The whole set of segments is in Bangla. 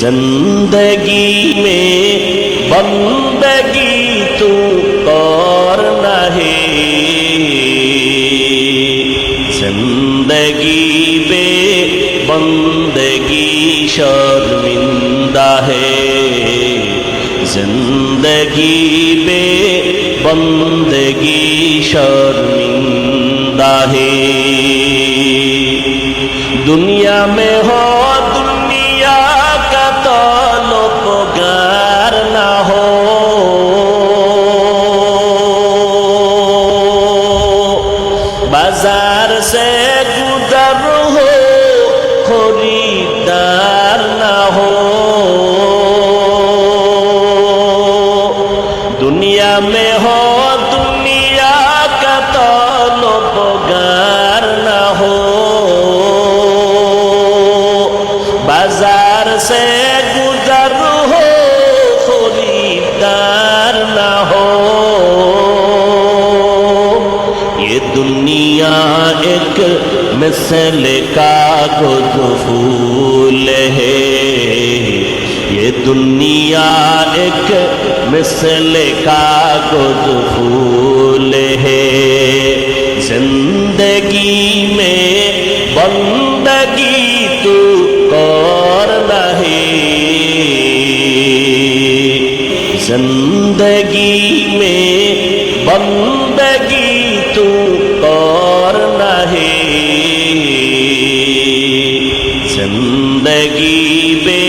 जिंदगी में बंदगी तू कर नहीं जिंदगी बे बंदगी शर्मिंदा है जिंदगी बे बंदगी शर्मिंदा है दुनिया में हो খরিদার না হো। দুনিয়া মে হো দুনিয়া কা তলবগার না হো। বাজার সে গুজার एक मिसल कागज़ फूल है। ये दुनिया एक मिसल कागज़ फूल है। ज़िंदगी में बंदगी तू कर नहीं। ज़िंदगी में बंदगी जिंदगी बे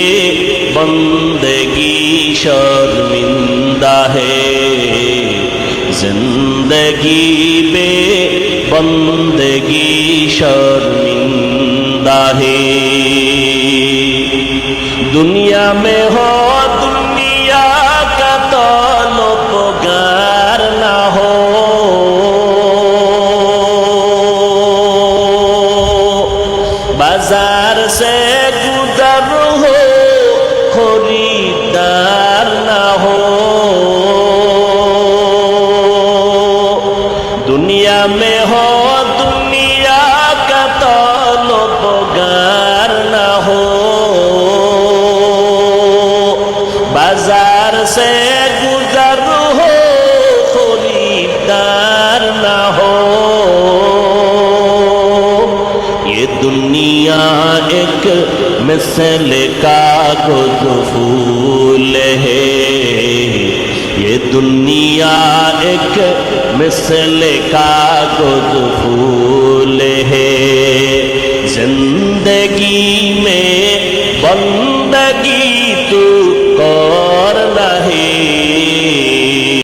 बंदगी शर्मिंदा है जिंदगी बे बंदगी शर्मिंदा है दुनिया में हो গুদার হো খরিদার না হো। দুনিয়া মে হো সে গুজার হো খরিদার दुनिया एक मिसल का फूल है। ये दुनिया एक मिसल का फूल है। ज़िंदगी में बंदगी